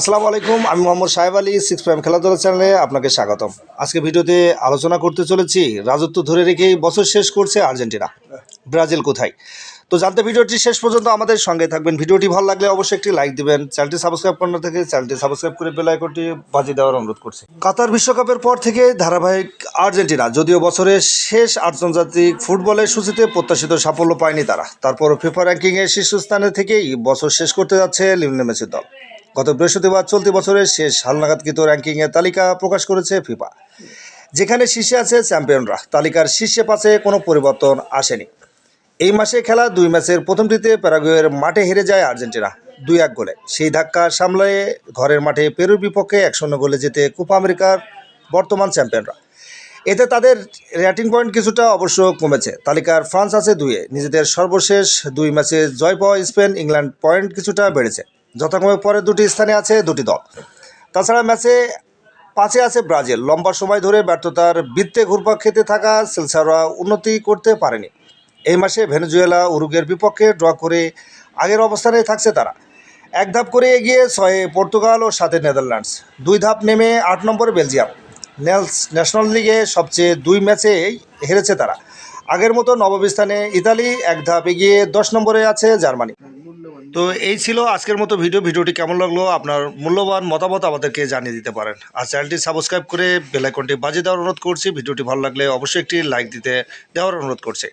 আসসালামু আলাইকুম, আমি মোহাম্মদ সাহেব আলী সিক্স প্রাইম খেলাধুলা চ্যানেলে আপনাকে স্বাগতম। আজকে ভিডিওতে আলোচনা করতে চলেছি রাজত্ব ধরে রেখেই বছর শেষ করছে আর্জেন্টিনা। ব্রাজিল কোথায়? তো জানতে ভিডিওটি শেষ পর্যন্ত আমাদের সঙ্গে থাকবেন। ভিডিওটি ভালো লাগলে অবশ্যই একটি লাইক দিবেন। চ্যানেলটি সাবস্ক্রাইব করার থেকে চ্যানেলটি সাবস্ক্রাইব করে বেল আইকনটি বাজিয়ে দেওয়ার অনুরোধ করছি। কাতার বিশ্বকাপের পর থেকে ধারাবাহিক আর্জেন্টিনা, যদিও বছরের শেষ আন্তর্জাতিক ফুটবলের সূচিতে প্রত্যাশিত সাফল্য পায়নি তারা। তারপর ফিফা র্যাঙ্কিংয়ের শীর্ষস্থানে থেকেই বছর শেষ করতে যাচ্ছে লিওনেল মেসির দল। গত বৃহস্পতিবার চলতি বছরের শেষ হালনাগাদকৃত র্যাঙ্কিংয়ের তালিকা প্রকাশ করেছে ফিফা। যেখানে শীর্ষে আছে চ্যাম্পিয়নরা। তালিকার শীর্ষে পাশে কোনো পরিবর্তন আসেনি। এই মাসে খেলা দুই ম্যাচের প্রথমটিতে প্যারাগুয়ের মাঠে হেরে যায় আর্জেন্টিনা। দুই এক গোলে। সেই ধাক্কা সামলায়ে ঘরের মাঠে পেরুর বিপক্ষে এক শূন্য গোলে জিতে কোপা আমেরিকার বর্তমান চ্যাম্পিয়নরা। এতে তাদের র্যাটিং পয়েন্ট কিছুটা অবশ্য কমেছে। তালিকার ফ্রান্স আছে দুইয়ে। নিজেদের সর্বশেষ দুই ম্যাচে জয় পাওয়া স্পেন ইংল্যান্ড পয়েন্ট কিছুটা বেড়েছে। যথাক্রমে পরে দুটি স্থানে আছে দুটি দল। তাছাড়া ম্যাচে পাঁচে আছে ব্রাজিল। লম্বা সময় ধরে ব্যর্থতার বৃত্তে ঘুরপাক খেতে থাকা সেলসাররা উন্নতি করতে পারেনি। এই মাসে ভেনেজুয়েলা উরুগের বিপক্ষে ড্র করে আগের অবস্থানে থাকছে তারা। এক ধাপ করে এগিয়ে ছয়ে পর্তুগাল ও সাথে নেদারল্যান্ডস। দুই ধাপ নেমে আট নম্বরে বেলজিয়াম। নেলস ন্যাশনাল লিগে সবচেয়ে দুই ম্যাচেই হেরেছে তারা। আগের মতো নবম স্থানে ইতালি এক ধাপ এগিয়ে দশ নম্বরে আছে জার্মানি। তো এই ছিল আজকের মতো ভিডিও। ভিডিওটি কেমন লাগল? আপনার মূল্যবান মতামত আমাদেরকে জানিয়ে দিতে পারেন। আর চ্যানেলটি সাবস্ক্রাইব করে বেলাইকনটি বাজিয়ে দেওয়ার অনুরোধ করছি। ভিডিওটি ভালো লাগলে অবশ্যই একটি লাইক দিতে দেওয়ার অনুরোধ করছি।